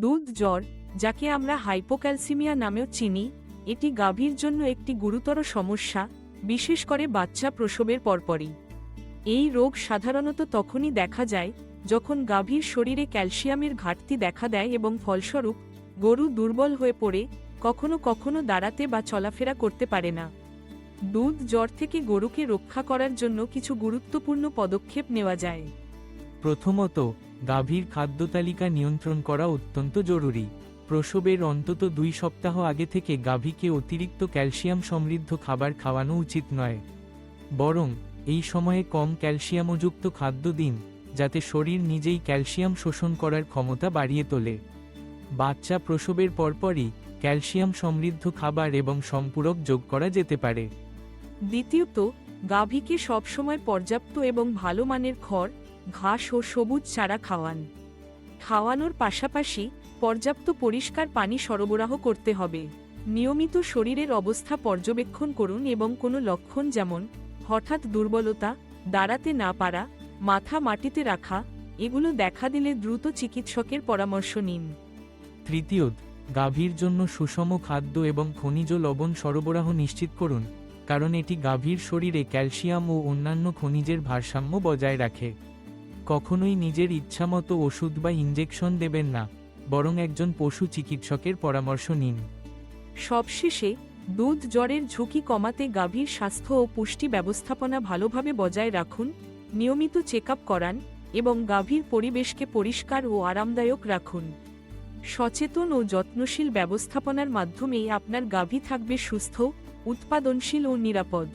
দুধ জ্বর, যাকে আমরা হাইপোক্যালসিমিয়া নামেও চিনি, এটি গাভীর জন্য একটি গুরুতর সমস্যা, বিশেষ করে বাচ্চা প্রসবের পরপরই। এই রোগ সাধারণত তখনই দেখা যায়, যখন গাভীর শরীরে ক্যালসিয়ামের ঘাটতি দেখা দেয় এবং ফলস্বরূপ, গরু দুর্বল হয়ে পড়ে, কখনো কখনো দাঁড়াতে বা চলাফেরা করতে পারে না। দুধ জ্বর থেকে গরুকে রক্ষা করার জন্য কিছু গুরুত্বপূর্ণ পদক্ষেপ নেওয়া যায়। প্রথমত গাভীর খাদ্য তালিকা নিয়ন্ত্রণ করা অত্যন্ত জরুরি। প্রসবের অন্তত দুই সপ্তাহ আগে থেকে গাভীকে অতিরিক্ত ক্যালসিয়াম সমৃদ্ধ খাবার খাওয়ানো উচিত নয়। বরং, এই সময়ে কম ক্যালসিয়ামযুক্ত খাদ্য দিন, যাতে শরীর নিজেই ক্যালসিয়াম শোষণ করার ক্ষমতা বাড়িয়ে তোলে। বাচ্চা প্রসবের পরপরই ক্যালসিয়াম সমৃদ্ধ খাবার এবং সম্পূরক যোগ করা যেতে পারে। দ্বিতীয়ত, গাভীকে সবসময় পর্যাপ্ত এবং ভালো মানের খড় ঘাস ও সবুজ চারা খাওয়ান। খাওয়ানোর পাশাপাশি পর্যাপ্ত পরিষ্কার পানি সরবরাহ করতে হবে। নিয়মিত শরীরের অবস্থা পর্যবেক্ষণ করুন এবং কোনো লক্ষণ যেমন হঠাৎ দুর্বলতা, দাঁড়াতে না পারা, মাথা মাটিতে রাখা, এগুলো দেখা দিলে দ্রুত চিকিৎসকের পরামর্শ নিন। তৃতীয়ত, গাভীর জন্য সুষম খাদ্য এবং খনিজ লবণ সরবরাহ নিশ্চিত করুন, কারণ এটি গাভীর শরীরে ক্যালসিয়াম ও অন্যান্য খনিজের ভারসাম্য বজায় রাখে। কখনোই নিজের ইচ্ছামতো ওষুধ বা ইঞ্জেকশন দেবেন না, বরং একজন পশু চিকিৎসকের পরামর্শ নিন। সবশেষে, দুধ জ্বরের ঝুঁকি কমাতে গাভীর স্বাস্থ্য ও পুষ্টি ব্যবস্থাপনা ভালোভাবে বজায় রাখুন, নিয়মিত চেক করান এবং গাভীর পরিবেশকে পরিষ্কার ও আরামদায়ক রাখুন। সচেতন ও যত্নশীল ব্যবস্থাপনার মাধ্যমেই আপনার গাভী থাকবে সুস্থ, উৎপাদনশীল ও নিরাপদ।